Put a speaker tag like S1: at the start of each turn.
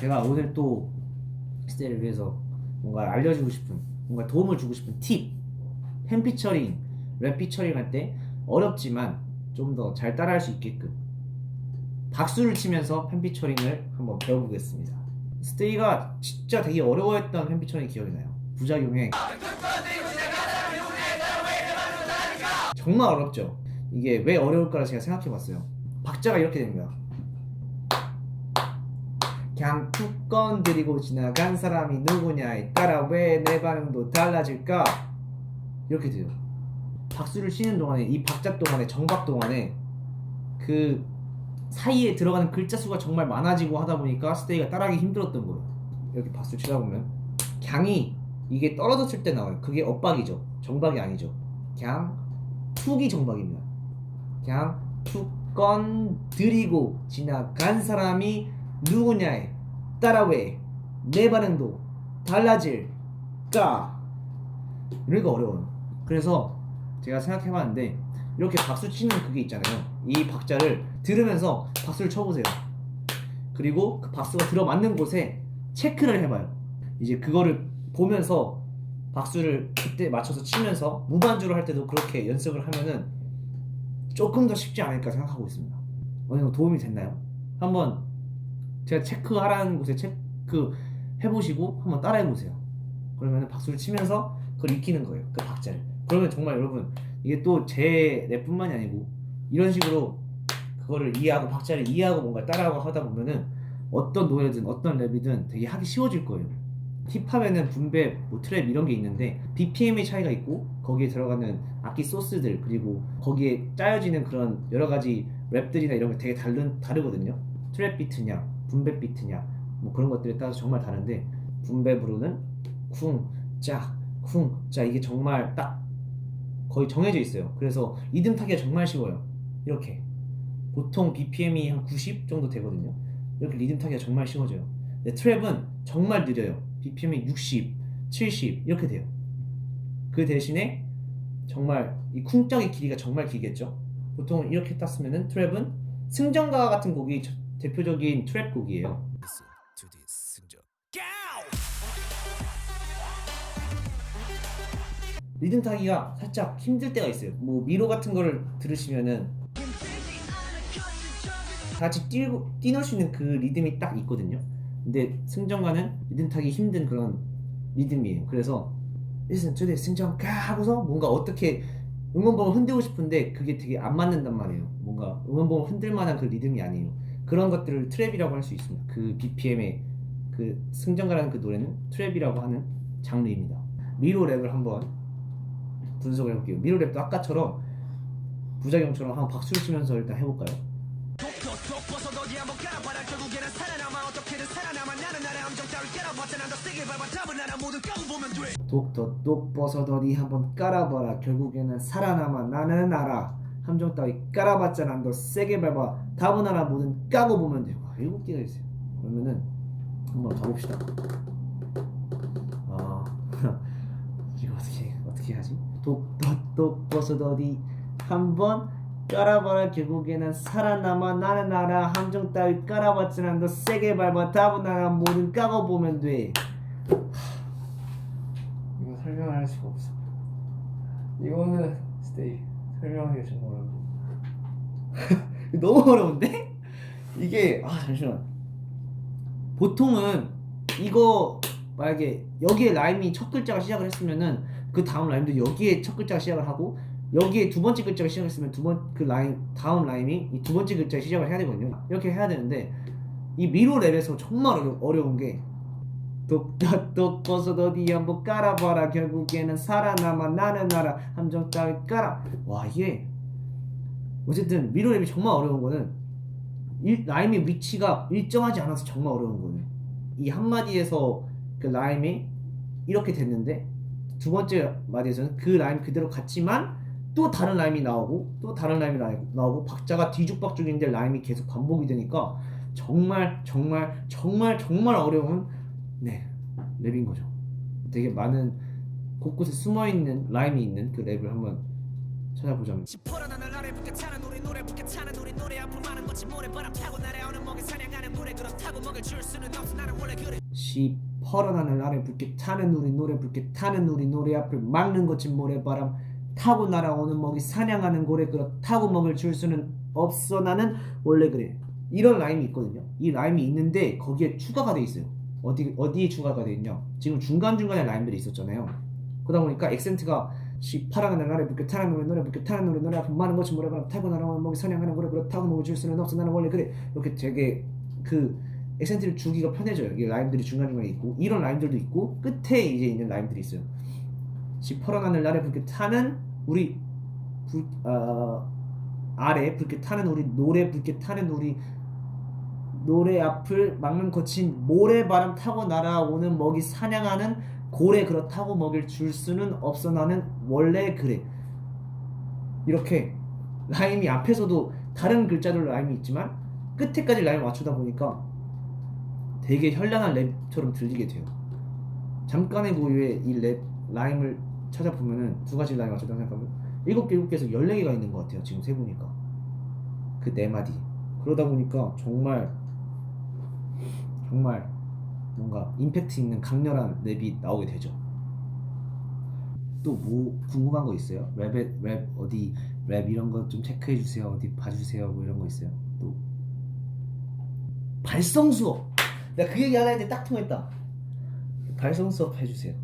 S1: 제가 오늘 또 스테이를 위해서 뭔가 알려주고 싶은 뭔가 도움을 주고 싶은 팁, 팬 피처링, 랩 피처링 할 때 어렵지만 좀 더 잘 따라할 수 있게끔 박수를 치면서 팬 피처링을 한번 배워보겠습니다. 스테이가 진짜 되게 어려워했던 팬 피처링 기억이 나요. 부작용에 정말 어렵죠. 이게 왜 어려울까를 제가 생각해봤어요. 박자가 이렇게 됩니다. 그냥 툭 건드리고 지나간 사람이 누구냐에 따라 왜 내 반응도 달라질까? 이렇게 돼요. 박수를 치는 동안에 이 박자 동안에 정박 동안에 그 사이에 들어가는 글자 수가 정말 많아지고 하다 보니까 스테이가 따라하기 힘들었던 거예요. 이렇게 박수 치다 보면 강이 이게 떨어졌을 때 나와요. 그게 엇박이죠. 정박이 아니죠. 그냥 툭이 정박입니다. 그냥 툭 건드리고 지나간 사람이 누구냐에 따라 왜 내 반응도 달라질까? 이러니까 어려워요. 그래서 제가 생각해봤는데 이렇게 박수 치는 그게 있잖아요. 이 박자를 들으면서 박수를 쳐보세요. 그리고 그 박수가 들어맞는 곳에 체크를 해봐요. 이제 그거를 보면서 박수를 그때 맞춰서 치면서 무반주로 할 때도 그렇게 연습을 하면은 조금 더 쉽지 않을까 생각하고 있습니다. 어느 정도 도움이 됐나요? 한번 제가 체크하라는 곳에 체크 해보시고 한번 따라해보세요. 그러면 박수를 치면서 그걸 익히는 거예요. 그 박자를. 그러면 정말 여러분 이게 또제 랩뿐만이 아니고 이런 식으로 그거를 이해하고 박자를 이해하고 뭔가 따라하고 하다 보면은 어떤 노래든 어떤 랩이든 되게 하기 쉬워질 거예요. 힙합에는 분배, 뭐 트랩 이런 게 있는데 BPM의 차이가 있고 거기에 들어가는 악기 소스들 그리고 거기에 짜여지는 그런 여러 가지 랩들이나 이런 게 되게 다른 다르거든요. 트랩 비트냐, 분배 비트냐 뭐 그런 것들에 따라서 정말 다른데 분배 부르는 쿵, 짜, 쿵, 짜 이게 정말 딱 거의 정해져 있어요. 그래서 리듬 타기가 정말 쉬워요. 이렇게 보통 BPM이 한 90 정도 되거든요. 이렇게 리듬 타기가 정말 쉬워져요. 근데 트랩은 정말 느려요. BPM이 60, 70 이렇게 돼요. 그 대신에 정말 이 쿵짝의 길이가 정말 길겠죠. 보통 이렇게 땄으면은 트랩은 승전가 같은 곡이 저- 대표적인 트랩 곡이에요.
S2: Listen to this 승전.
S1: 리듬 타기가 살짝 힘들 때가 있어요. 뭐 미로 같은 거를 들으시면은 다 같이 뛰고 뛰놀 수 있는 그 리듬이 딱 있거든요. 근데 승전가는 리듬 타기 힘든 그런 리듬이에요. 그래서 listen to this 승전가 하고서 뭔가 어떻게 응원봉을 흔들고 싶은데 그게 되게 안 맞는단 말이에요. 뭔가 응원봉을 흔들 만한 그 리듬이 아니에요. 그런 것들을 트랩이라고 할 수 있습니다. 그 BPM의 그 승전가라는 그 노래는 트랩이라고 하는 장르입니다. 미로 랩을 한번 분석을 해볼게요. 미로 랩도 아까처럼 부작용처럼 한번 박수를 치면서 일단 해볼까요?
S2: 독더
S1: 똑 벗어더니 한번 깔아봐라 결국에는 살아남아 나는 알아 함정 따위 깔아봤자 난 더 세게 밟아 답은 알아 뭐든 까고 보면 돼요. 와, 일곱 개가 있어요. 그러면은 한번 가봅시다. 아 이거 어떻게 어떻게 하지? 똑 벗어더니 한번 깔아봐라. 결국에는 살아남아 나는 알아 함정 따위 깔아봤자 난 더 세게 밟아 답은 알아 뭐든 까고 보면 돼.
S3: 이거 설명할 수가 없어. 이거는 스테이 설명하기가 정말 어려워.
S1: 너무 어려운데? 이게 아 잠시만 보통은 이거 만약에 여기에 라임이 첫 글자가 시작을 했으면은 그 다음 라임도 여기에 첫 글자가 시작을 하고 여기에 두 번째 글자가 시작했으면 두 번 그 라임 다음 라임이 이 두 번째 글자에 시작을 해야 되거든요 이렇게 해야 되는데 이 미로 랩에서 정말 어려, 어려운 게 똑똑똑 벗어 어디 한번 깔아봐라. 결국에는 살아남아 나는 알아 함정 따위 깔아. 와 이게 어쨌든 미로랩이 정말 어려운 거는 일, 라임의 위치가 일정하지 않아서 정말 어려운 거예요. 이 한마디에서 그 라임이 이렇게 됐는데 두 번째 마디에서는 그 라임 그대로 갔지만 또 다른 라임이 나오고 또 다른 라임이 나- 나오고 박자가 뒤죽박죽인데 라임이 계속 반복이 되니까 정말 정말 정말 정말 어려운 네 랩인 거죠. 되게 많은 곳곳에 숨어 있는 라임이 있는 그 랩을 한번 찾아보자면.
S2: 시 퍼런 하늘 아래 그래
S1: 시퍼런 하늘 아래 붉게 타는 우리 노래 붉게 타는 우리 노래. 앞을 막는 거친 모래바람 타고 날아오는 먹이 사냥하는 고래. 그렇다고 먹을 줄 수는 없어. 나는 원래 그래. 이런 라임이 있거든요. 이 라임이 있는데 거기에 추가가 돼 있어요 어디 어디에 추가가 돼 있냐 지금 중간 중간에 라임들이 있었잖아요 그러다 보니까 액센트가 시파란 하늘 아래 붉게 타는 우리 노래 붉게 타는 노래 앞을 많은 거친 모래바람 타고 먹이 사냥하는 고래 그렇다고 줄 수는 없어 나는 원래 그래 이렇게 되게 그 액센트를 주기가 편해져요. 이 라임들이 중간 중간에 있고 이런 라임들도 있고 끝에 이제 있는 라임들이 있어요. 시퍼런 하늘 아래 붉게 타는 우리 불, 어, 아래 붉게 타는 우리 노래 붉게 타는 우리 노래 앞을 막는 거친 모래바람 타고 날아오는 먹이 사냥하는 고래 그렇다고 먹일 줄 수는 없어 나는 원래 그래 이렇게 라임이 앞에서도 다른 글자들 라임이 있지만 끝에까지 라임 맞추다 보니까 되게 현란한 랩처럼 들리게 돼요. 잠깐의 고유의 이 랩 라임을 찾아보면은 두 가지 라임 맞추다 생각하면 일곱 개, 일곱 개에서 열네 개가 있는 것 같아요. 지금 세 보니까 그 네 마디. 그러다 보니까 정말 정말 뭔가 임팩트 있는 강렬한 랩이 나오게 되죠. 또 뭐 궁금한 거 있어요? 랩에 랩 어디 랩 이런 거 좀 체크해 주세요. 어디 봐 주세요. 뭐 이런 거 있어요. 또 발성 수업. 내가 그 얘기 하려 했는데 딱 통했다. 발성 수업 해 주세요.